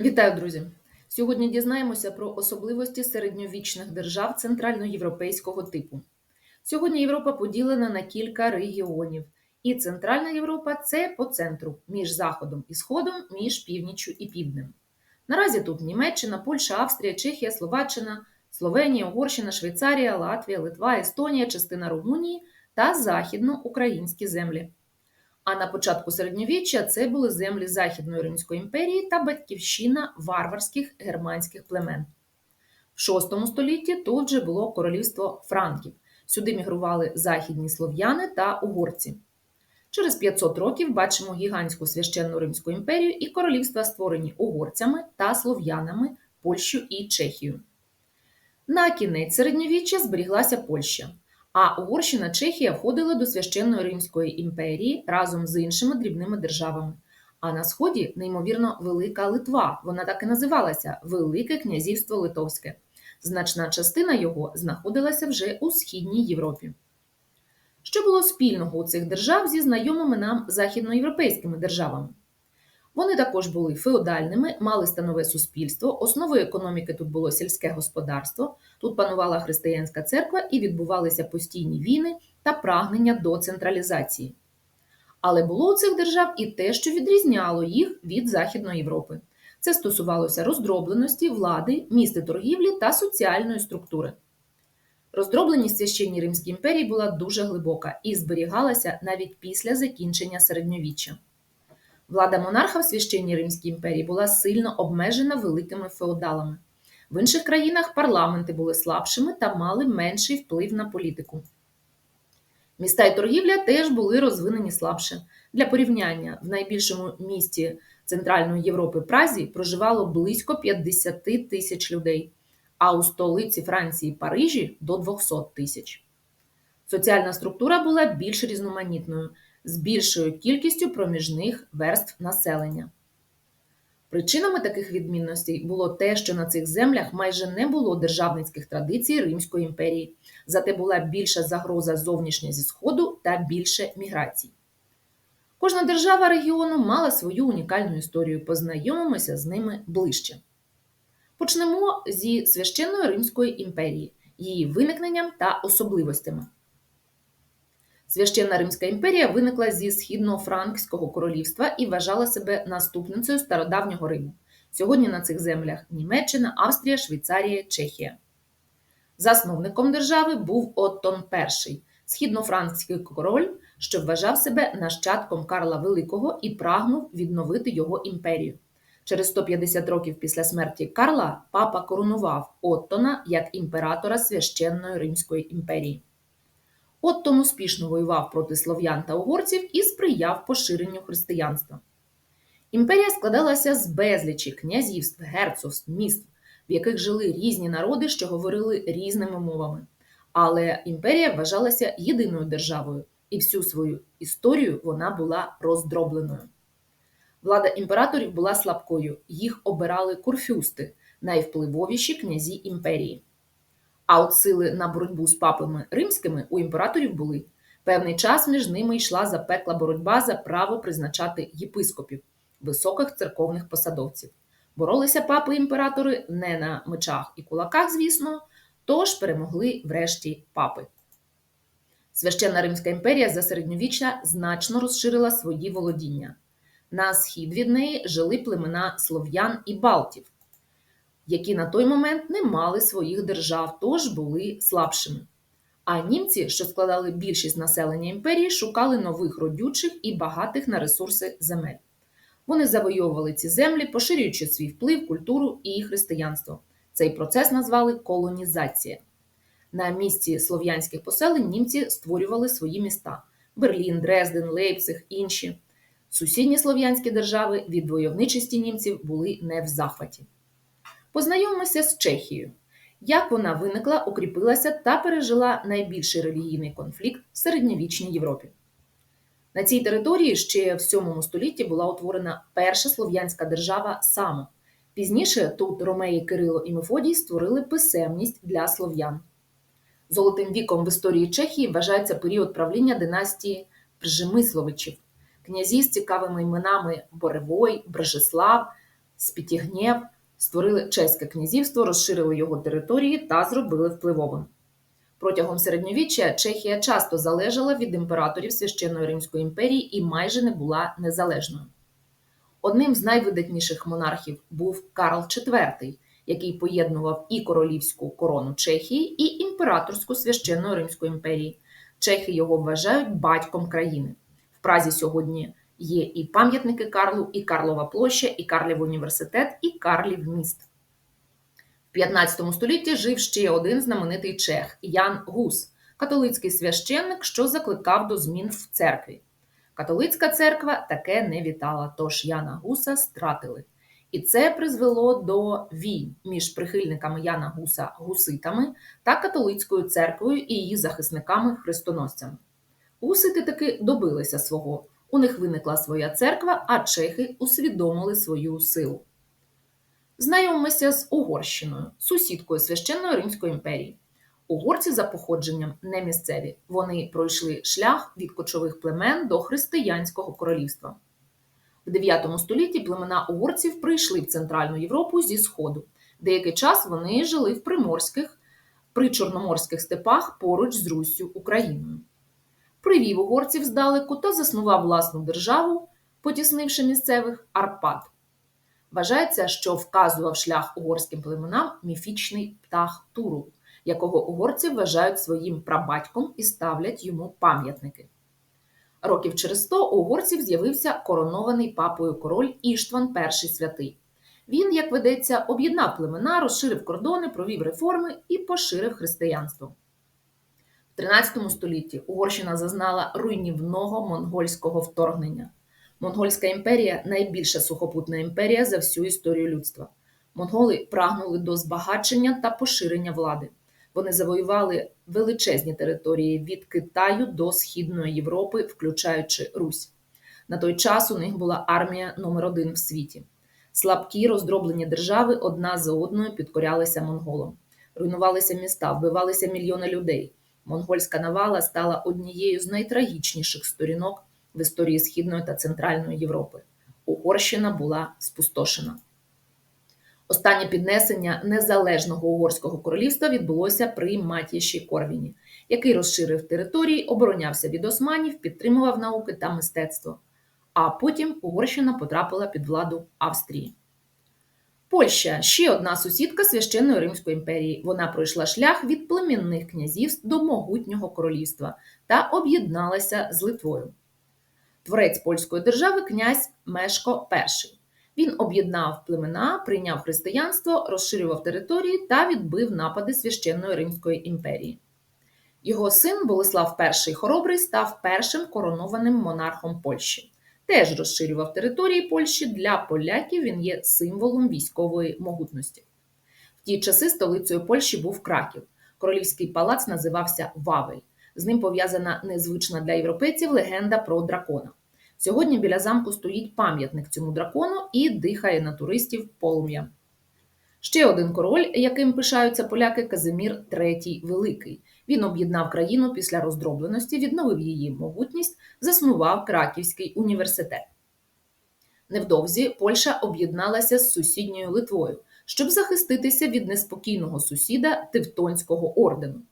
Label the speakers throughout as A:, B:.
A: Вітаю, друзі! Сьогодні дізнаємося про особливості середньовічних держав центральноєвропейського типу. Сьогодні Європа поділена на кілька регіонів, і Центральна Європа це по центру між Заходом і Сходом, між північчю і півднем. Наразі тут Німеччина, Польща, Австрія, Чехія, Словаччина, Словенія, Угорщина, Швейцарія, Латвія, Литва, Естонія, частина Румунії та західноукраїнські землі. А на початку середньовіччя це були землі Західної Римської імперії та батьківщина варварських германських племен. В VI столітті тут же було королівство Франків. Сюди мігрували західні слов'яни та угорці. Через 500 років бачимо гігантську священну Римську імперію і королівства, створені угорцями та слов'янами Польщу і Чехію. На кінець середньовіччя зберіглася Польща. А Угорщина Чехія входили до священної Римської імперії разом з іншими дрібними державами. А на сході, неймовірно, Велика Литва. Вона так і називалася Велике Князівство Литовське. Значна частина його знаходилася вже у Східній Європі. Що було спільного у цих держав зі знайомими нам західноєвропейськими державами? Вони також були феодальними, мали станове суспільство, основою економіки тут було сільське господарство, тут панувала християнська церква і відбувалися постійні війни та прагнення до централізації. Але було у цих держав і те, що відрізняло їх від Західної Європи. Це стосувалося роздробленості, влади, місти торгівлі та соціальної структури. Роздробленість священній Римській імперії була дуже глибока і зберігалася навіть після закінчення середньовіччя. Влада монарха в священній Римській імперії була сильно обмежена великими феодалами. В інших країнах парламенти були слабшими та мали менший вплив на політику. Міста і торгівля теж були розвинені слабше. Для порівняння, в найбільшому місті Центральної Європи Празі проживало близько 50 тисяч людей, а у столиці Франції Парижі до 200 тисяч. Соціальна структура була більш різноманітною з більшою кількістю проміжних верств населення. Причинами таких відмінностей було те, що на цих землях майже не було державницьких традицій Римської імперії, зате була більша загроза зовнішня зі Сходу та більше міграцій. Кожна держава регіону мала свою унікальну історію, познайомимося з ними ближче. Почнемо зі священної Римської імперії, її виникненням та особливостями. Священна Римська імперія виникла зі східно-франкського королівства і вважала себе наступницею стародавнього Риму. Сьогодні на цих землях Німеччина, Австрія, Швейцарія, Чехія. Засновником держави був Оттон І, східно-франкський король, що вважав себе нащадком Карла Великого і прагнув відновити його імперію. Через 150 років після смерті Карла папа коронував Оттона як імператора священної Римської імперії. Оттон успішно воював проти слов'ян та угорців і сприяв поширенню християнства. Імперія складалася з безлічі князівств, герцогств, міст, в яких жили різні народи, що говорили різними мовами. Але імперія вважалася єдиною державою, і всю свою історію вона була роздробленою. Влада імператорів була слабкою, їх обирали курфюсти, найвпливовіші князі імперії. А от сили на боротьбу з папами римськими у імператорів були. Певний час між ними йшла запекла боротьба за право призначати єпископів, високих церковних посадовців. Боролися папи імператори не на мечах і кулаках, звісно, тож перемогли врешті папи. Священна Римська імперія за середньовіччя значно розширила свої володіння. На схід від неї жили племена слов'ян і балтів які на той момент не мали своїх держав, тож були слабшими. А німці, що складали більшість населення імперії, шукали нових родючих і багатих на ресурси земель. Вони завойовували ці землі, поширюючи свій вплив, культуру і християнство. Цей процес назвали колонізація. На місці слов'янських поселень німці створювали свої міста: Берлін, Дрезден, Лейпциг, інші. Сусідні слов'янські держави від войовничості німців були не в захваті. Познайомимося з Чехією. Як вона виникла, укріпилася та пережила найбільший релігійний конфлікт в середньовічній Європі. На цій території ще в 7 столітті була утворена перша слов'янська держава Само. Пізніше тут Ромеї Кирило і Мефодій створили писемність для слов'ян. Золотим віком в історії Чехії вважається період правління династії Пржемисловичів, князі з цікавими іменами Боревой, Бржеслав, Спітігнєв створили чеське князівство, розширили його території та зробили впливовим. Протягом середньовіччя Чехія часто залежала від імператорів Священної Римської імперії і майже не була незалежною. Одним з найвидатніших монархів був Карл IV, який поєднував і королівську корону Чехії, і імператорську священної Римської імперії. Чехи його вважають батьком країни. В Празі сьогодні є і пам'ятники Карлу, і Карлова площа, і Карлів університет, і Карлів міст. В 15 столітті жив ще один знаменитий чех Ян Гус, католицький священник, що закликав до змін в церкві. Католицька церква таке не вітала, тож Яна Гуса стратили. І це призвело до війн між прихильниками Яна Гуса гуситами та католицькою церквою і її захисниками хрестоносцями. Гусити таки добилися свого. У них виникла своя церква, а чехи усвідомили свою силу. Знайомимося з Угорщиною, сусідкою священної Римської імперії. Угорці за походженням не місцеві. Вони пройшли шлях від кочових племен до християнського королівства. В 9 столітті племена угорців прийшли в Центральну Європу зі Сходу. Деякий час вони жили в приморських, причорноморських степах поруч з Руссю Україною. Привів угорців здалеку та заснував власну державу, потіснивши місцевих Арпад. Вважається, що вказував шлях угорським племенам міфічний птах Туру, якого угорці вважають своїм прабатьком і ставлять йому пам'ятники. Років через сто у угорців з'явився коронований папою король Іштван І святий. Він, як ведеться, об'єднав племена, розширив кордони, провів реформи і поширив християнство. В 13 столітті Угорщина зазнала руйнівного монгольського вторгнення. Монгольська імперія найбільша сухопутна імперія за всю історію людства. Монголи прагнули до збагачення та поширення влади. Вони завоювали величезні території від Китаю до Східної Європи, включаючи Русь. На той час у них була армія номер один в світі. Слабкі роздроблені держави одна за одною підкорялися монголам. Руйнувалися міста, вбивалися мільйони людей. Монгольська навала стала однією з найтрагічніших сторінок в історії Східної та Центральної Європи. Угорщина була спустошена. Останнє піднесення незалежного угорського королівства відбулося при Матіші Корвіні, який розширив території, оборонявся від османів, підтримував науки та мистецтво. А потім Угорщина потрапила під владу Австрії. Польща ще одна сусідка священної Римської імперії. Вона пройшла шлях від племінних князівств до могутнього королівства та об'єдналася з Литвою. Творець польської держави князь Мешко І. Він об'єднав племена, прийняв християнство, розширював території та відбив напади священної Римської імперії. Його син Болеслав І Хоробрий став першим коронованим монархом Польщі. Теж розширював території Польщі для поляків. Він є символом військової могутності. В ті часи столицею Польщі був Краків. Королівський палац називався Вавель. З ним пов'язана незвична для європейців легенда про дракона. Сьогодні біля замку стоїть пам'ятник цьому дракону і дихає на туристів полум'я. Ще один король, яким пишаються поляки, Казимір III Великий. Він об'єднав країну після роздробленості, відновив її могутність, заснував Краківський університет. Невдовзі Польща об'єдналася з сусідньою Литвою, щоб захиститися від неспокійного сусіда Тевтонського ордену.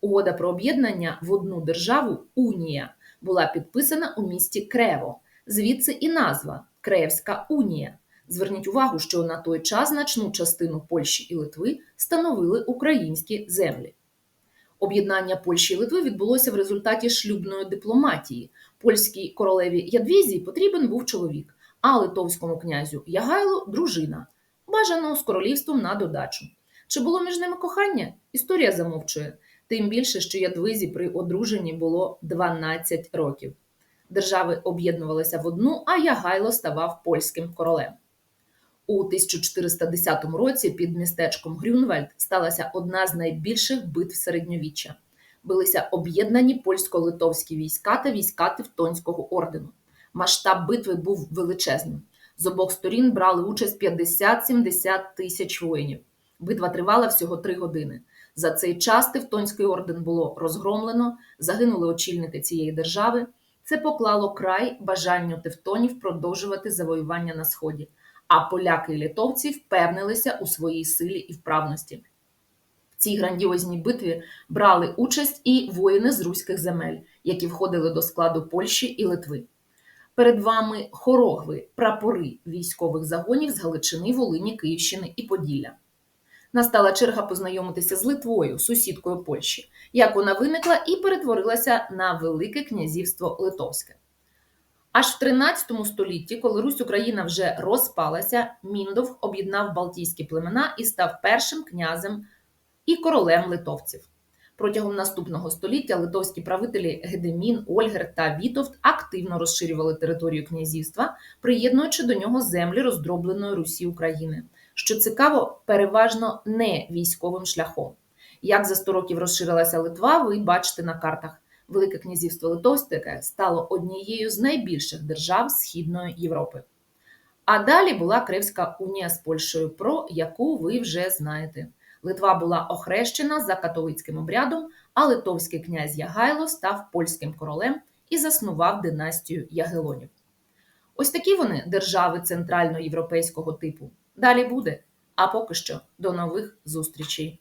A: Угода про об'єднання в одну державу Унія була підписана у місті Крево, звідси і назва Кревська унія. Зверніть увагу, що на той час значну частину Польщі і Литви становили українські землі. Об'єднання Польщі і Литви відбулося в результаті шлюбної дипломатії. Польській королеві Ядвізі потрібен був чоловік, а литовському князю Ягайлу дружина, бажано з королівством на додачу. Чи було між ними кохання? Історія замовчує. Тим більше, що Ядвизі при одруженні було 12 років. Держави об'єднувалися в одну, а Ягайло ставав польським королем. У 1410 році під містечком Грюнвальд сталася одна з найбільших битв середньовіччя. Билися об'єднані польсько-литовські війська та війська Тевтонського ордену. Масштаб битви був величезним. З обох сторін брали участь 50-70 тисяч воїнів. Битва тривала всього три години. За цей час Тевтонський орден було розгромлено, загинули очільники цієї держави. Це поклало край бажанню тевтонів продовжувати завоювання на сході. А поляки і литовці впевнилися у своїй силі і вправності. В цій грандіозній битві брали участь і воїни з руських земель, які входили до складу Польщі і Литви. Перед вами хорогви, прапори військових загонів з Галичини, Волині, Київщини і Поділля. Настала черга познайомитися з Литвою, сусідкою Польщі, як вона виникла і перетворилася на Велике князівство Литовське. Аж в 13 столітті, коли Русь Україна вже розпалася, Міндов об'єднав Балтійські племена і став першим князем і королем литовців. Протягом наступного століття литовські правителі Гедемін, Ольгер та Вітовт активно розширювали територію князівства, приєднуючи до нього землі роздробленої Русі України, що цікаво, переважно не військовим шляхом. Як за 100 років розширилася Литва, ви бачите на картах. Велике князівство Литовське стало однією з найбільших держав Східної Європи. А далі була Кримська унія з Польщею, про яку ви вже знаєте. Литва була охрещена за католицьким обрядом, а литовський князь Ягайло став польським королем і заснував династію Ягелонів. Ось такі вони держави центральноєвропейського типу. Далі буде. А поки що до нових зустрічей!